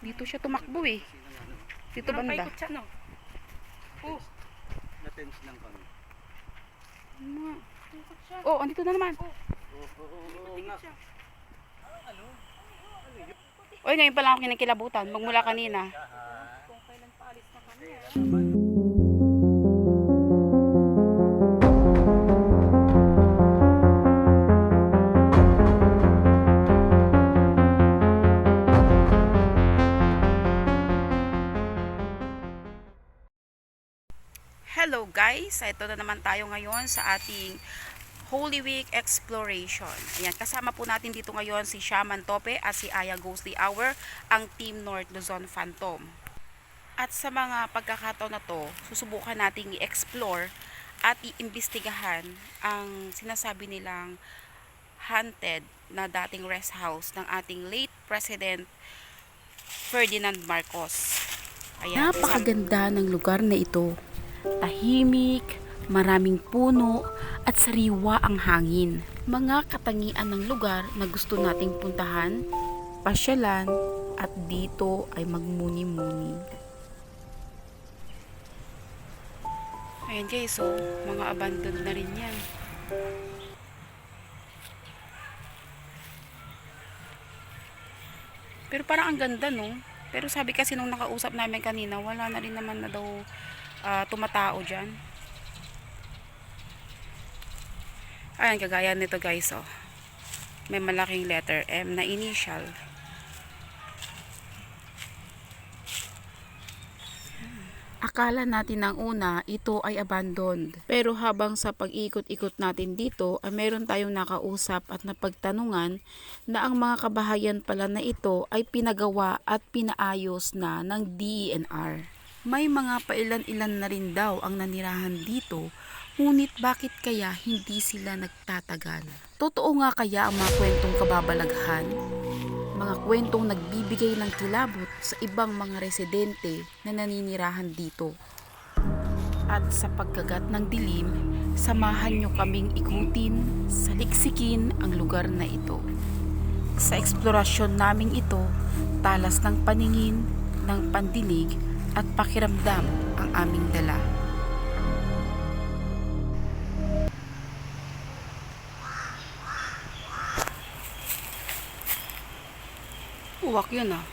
Dito siya tumakbo eh. Dito Parang banda. paikot siya, no? Oh, Na-tense lang kami. Paikot siya. Oh, andito na naman. Nga. siya. Oy, ngayon pa lang ako kinikilabutan. Magmula kanina. Kung kailan pa alis na kami. Hello guys! Ito na naman tayo ngayon sa ating Holy Week Exploration. Ayan, kasama po natin dito ngayon si Shaman Tope at si Aya Ghostly Hour, ang Team North Luzon Phantom. At sa mga pagkakataon na to, susubukan nating i-explore at i-imbestigahan ang sinasabi nilang haunted na dating rest house ng ating late President Ferdinand Marcos. Ayan, Napakaganda ng lugar na ito. Tahimik, maraming puno at sariwa ang hangin. Mga katangian ng lugar na gusto nating puntahan, pasyalan at dito ay magmuni-muni. Ayan guys, so mga abandoned na rin yan. Pero parang ang ganda no. Pero sabi kasi nung nakausap namin kanina, wala na rin naman na daw ah, tumatao dyan. Ayan, kagaya nito guys, oh. May malaking letter M na initial. Akala natin ng una ito ay abandoned. Pero habang sa pag-ikot-ikot natin dito ay meron tayong nakausap at napagtanungan na ang mga kabahayan pala na ito ay pinagawa at pinaayos na ng DENR. May mga pailan-ilan na rin daw ang nanirahan dito ngunit bakit kaya hindi sila nagtatagal? Totoo nga kaya ang mga kwentong kababalaghan? mga kwentong nagbibigay ng kilabot sa ibang mga residente na naninirahan dito. At sa pagkagat ng dilim, samahan nyo kaming ikutin, saliksikin ang lugar na ito. Sa eksplorasyon naming ito, talas ng paningin, ng pandinig at pakiramdam ang aming dala. Uwak yun ah.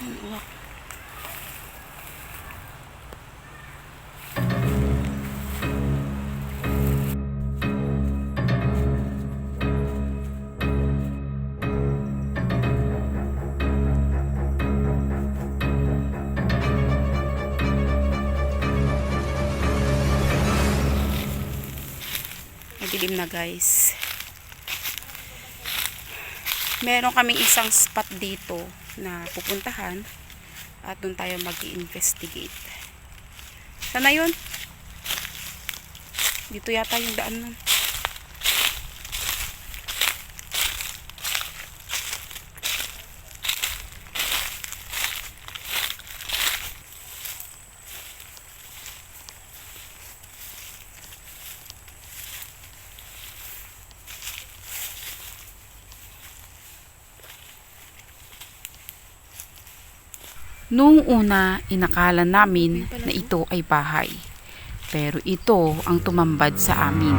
Uwak. Madilim na guys. Meron kaming isang spot dito na pupuntahan at doon tayo mag investigate Sana yun? Dito yata yung daan nun. Noong una, inakala namin na ito ay bahay. Pero ito ang tumambad sa amin.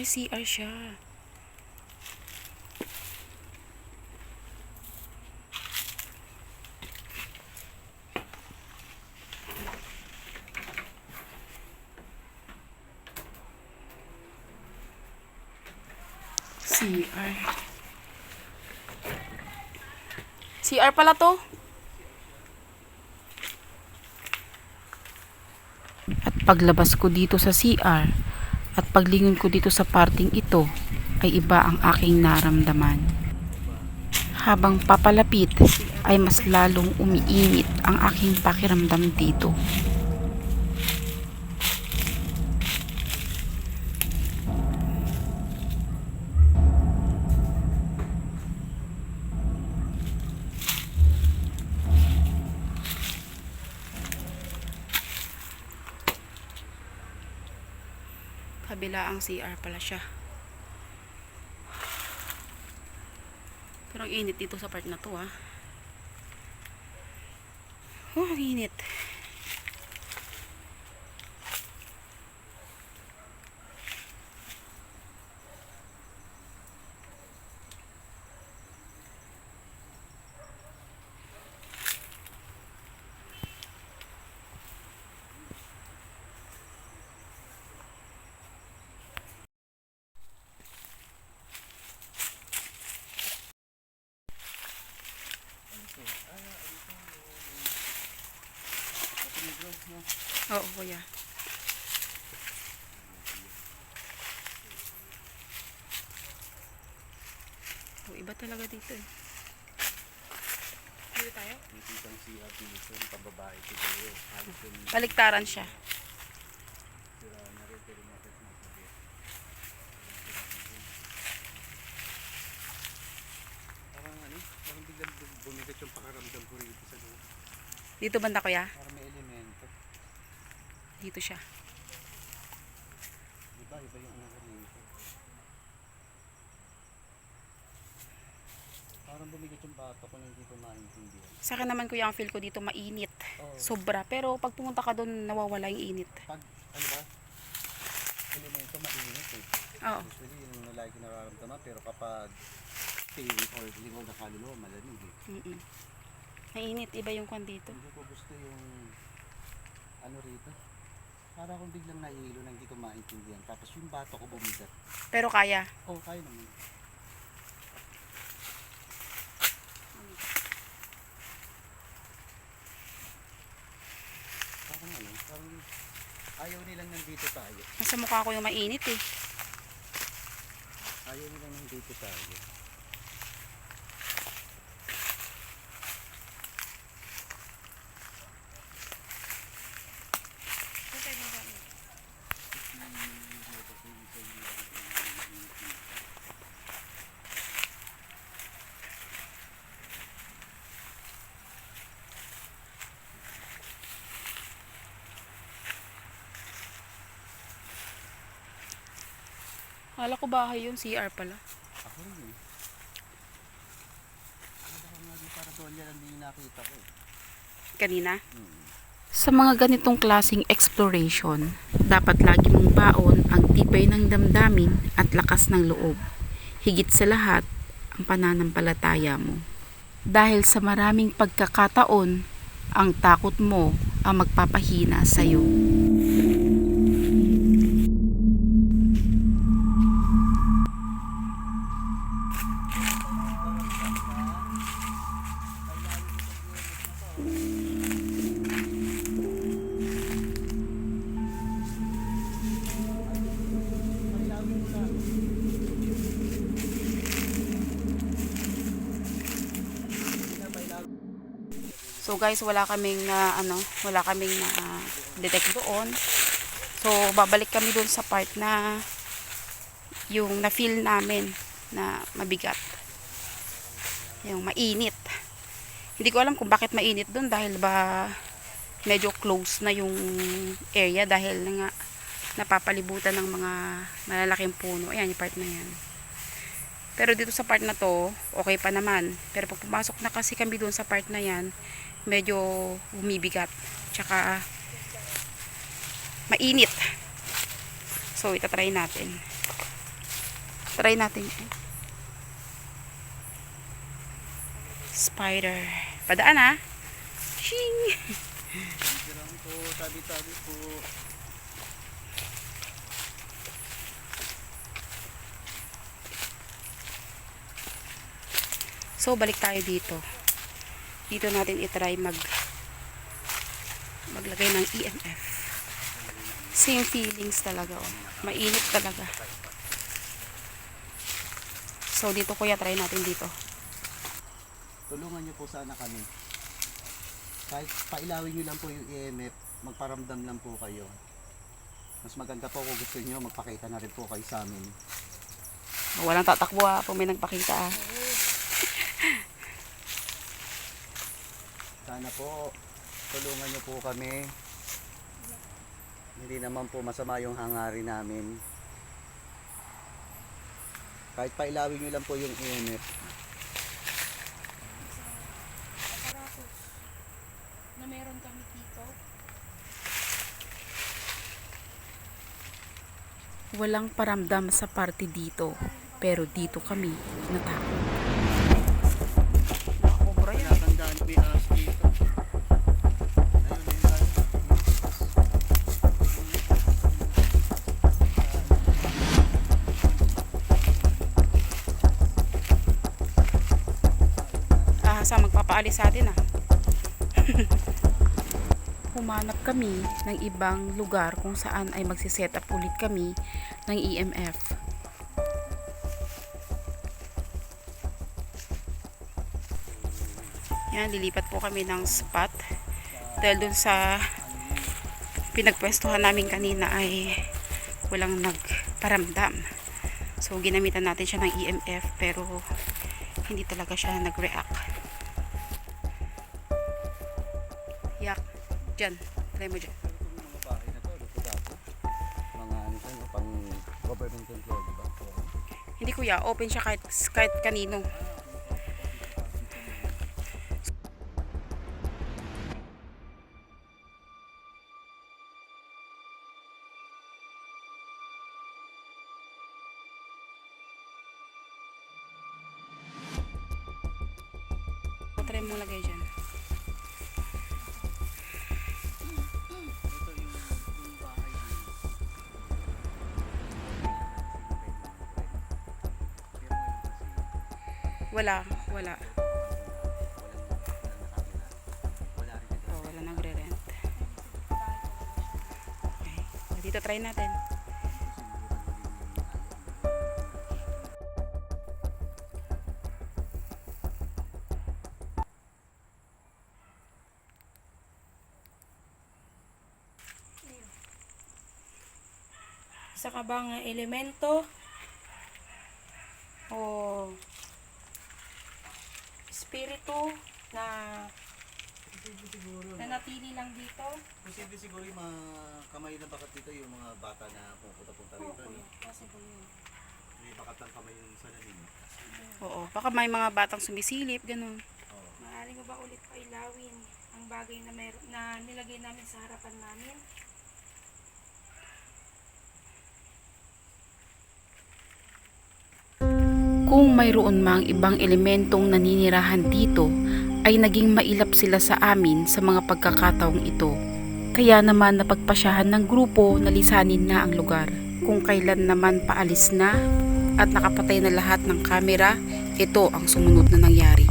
Ay, CR siya. CR. CR pala to. At paglabas ko dito sa CR at paglingon ko dito sa parting ito ay iba ang aking naramdaman. Habang papalapit ay mas lalong umiinit ang aking pakiramdam dito. Paraang CR pala siya. Pero ang init dito sa part na to ha. Oh, ang init. Oo, kuya. Oh, iba talaga dito eh. Dito tayo? Nakikitang si Abinson, pababae siguro. Halos yung Baliktaran siya. nasabi. Parang ano, parang biglang bum- bumigat yung pakaramdam ko rito sa loob. Dito banda kuya? Elemento. Dito siya. Diba, iba yung ano ko rito. Parang bumigat yung bato ko na hindi ko maintindihan. Sa akin naman kuya, ang feel ko dito mainit. Oo. Sobra. Pero pag pumunta ka doon, nawawala yung init. Pag, ano ba? Elemento mainit eh. Oo. Usually, yun ang lagi nararamdaman. Pero kapag spirit or lingaw na kaluluwa, malamig eh. Mm-mm. Mainit. Iba yung kwan dito. Hindi ko gusto yung ano rito. Para akong biglang nahihilo na hindi ko maintindihan. Tapos yung bato ko bumigat. Pero kaya. Oh, kaya naman. Parang ano, parang ayaw nilang nandito tayo. Nasa mukha ko yung mainit eh. Ayaw nilang nandito tayo. Kala ko bahay yun. CR pala. Ako rin eh. Ano ba nga di para doon yan hindi nakita ko eh. Kanina. Hmm. Sa mga ganitong klasing exploration, dapat lagi mong baon ang tibay ng damdamin at lakas ng loob. Higit sa lahat, ang pananampalataya mo. Dahil sa maraming pagkakataon, ang takot mo ang magpapahina sa iyo. So guys, wala kaming na ano, wala kaming na detect doon. So babalik kami doon sa part na yung na-feel namin na mabigat. Yung mainit. Hindi ko alam kung bakit mainit doon dahil ba medyo close na yung area dahil nga napapalibutan ng mga malalaking puno. Ayan, yung part na yan. Pero dito sa part na to, okay pa naman. Pero pag pumasok na kasi kami doon sa part na yan, medyo bumibigat. Tsaka mainit. So, itatry natin. Try natin. Spider. Padaan ha. Shing! Tirang po, tabi-tabi po. So, balik tayo dito. Dito natin itry mag maglagay ng EMF. Same feelings talaga. Oh. Mainit talaga. So, dito kuya, try natin dito. Tulungan niyo po sana kami. Kahit pailawin niyo lang po yung EMF, magparamdam lang po kayo. Mas maganda po kung gusto niyo, magpakita na rin po kayo sa amin. Walang tatakbo ha, kung may nagpakita ah. Sana po tulungan niyo po kami. Hindi naman po masama yung hangarin namin. Kahit pailawin niyo lang po yung init. na meron kami dito. Walang paramdam sa party dito, pero dito kami natakot. Magpapaalis sa atin ah. Humanap kami ng ibang lugar kung saan ay magsiset up ulit kami ng EMF. Yan, lilipat po kami ng spot. Dahil dun sa pinagpwestuhan namin kanina ay walang nagparamdam. So, ginamitan natin siya ng EMF pero hindi talaga siya nag-react. Government employee, di ba? Oo. Hindi kuya, open siya kahit, kahit kanino. Try mo lagay dyan. Wala, wala. Oh, wala nagre-rent. Okay. Dito try natin. Isa ka bang elemento o espiritu na na natili lang dito? Posible siguro yung mga kamay na bakat dito, yung mga bata na pupunta-punta rito. Opo, no? kasi po yun. May bakat ng kamay yung salamin. Oo, baka may mga batang sumisilip, ganun. Oo. Maaari mo ba ulit pailawin ang bagay na, mer- na nilagay namin sa harapan namin? Kung mayroon mang ibang elementong naninirahan dito, ay naging mailap sila sa amin sa mga pagkakataong ito. Kaya naman napagpasyahan ng grupo na lisanin na ang lugar. Kung kailan naman paalis na at nakapatay na lahat ng kamera, ito ang sumunod na nangyari.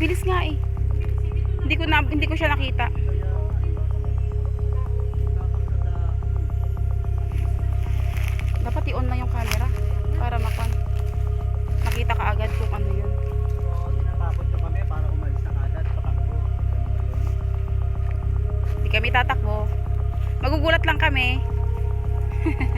Bilis nga eh. Hindi ko na hindi ko siya nakita. Dapat i-on na yung camera para makon. Makita ka agad kung ano yun. Hindi kami tatakbo. Magugulat lang kami.